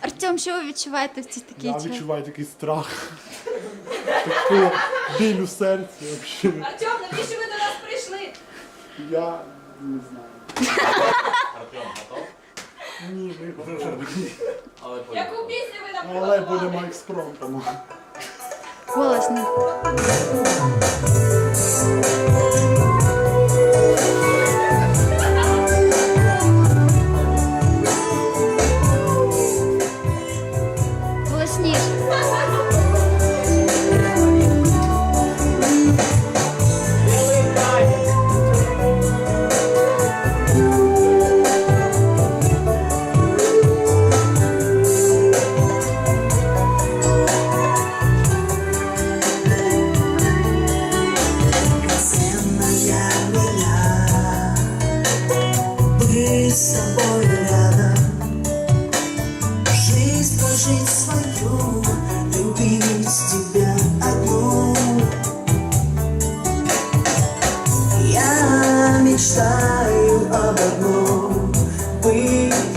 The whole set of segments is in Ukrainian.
Артем, що ви відчуваєте в цій такій Я відчуваю такий страх. Таку біль у серці взагалі. Артем, навіщо ви до нас прийшли? Я не знаю. Артем готов? Ні, не готовий. Але Яку пісню ви нам ну, Але будемо експромтом. Голосно.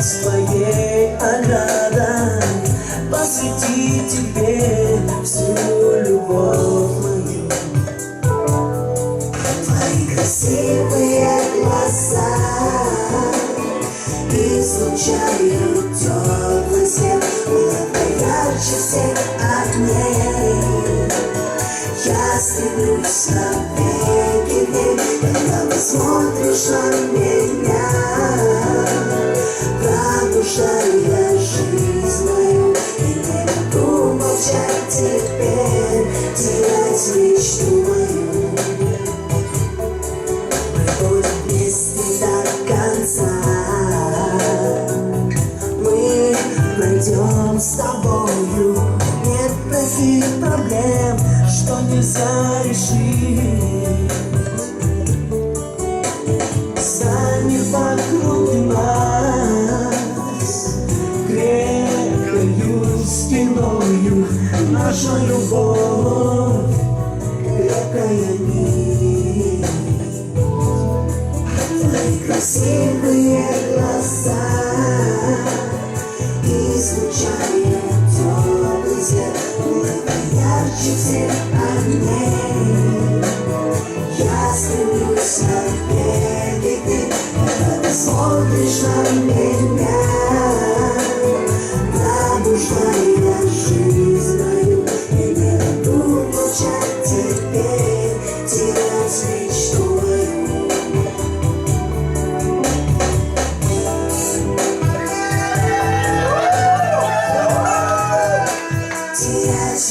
Быть твоей Посвятить тебе всю любовь мою. Твои красивые глаза Излучают теплый свет всех огней. Я стремлюсь навеки Когда ты смотришь на меня Maria. Наша любов, нить Твои красивые глаза и теплый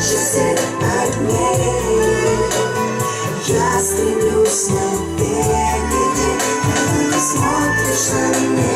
прячешься от меня Я стремлюсь на береги, ты смотришь на меня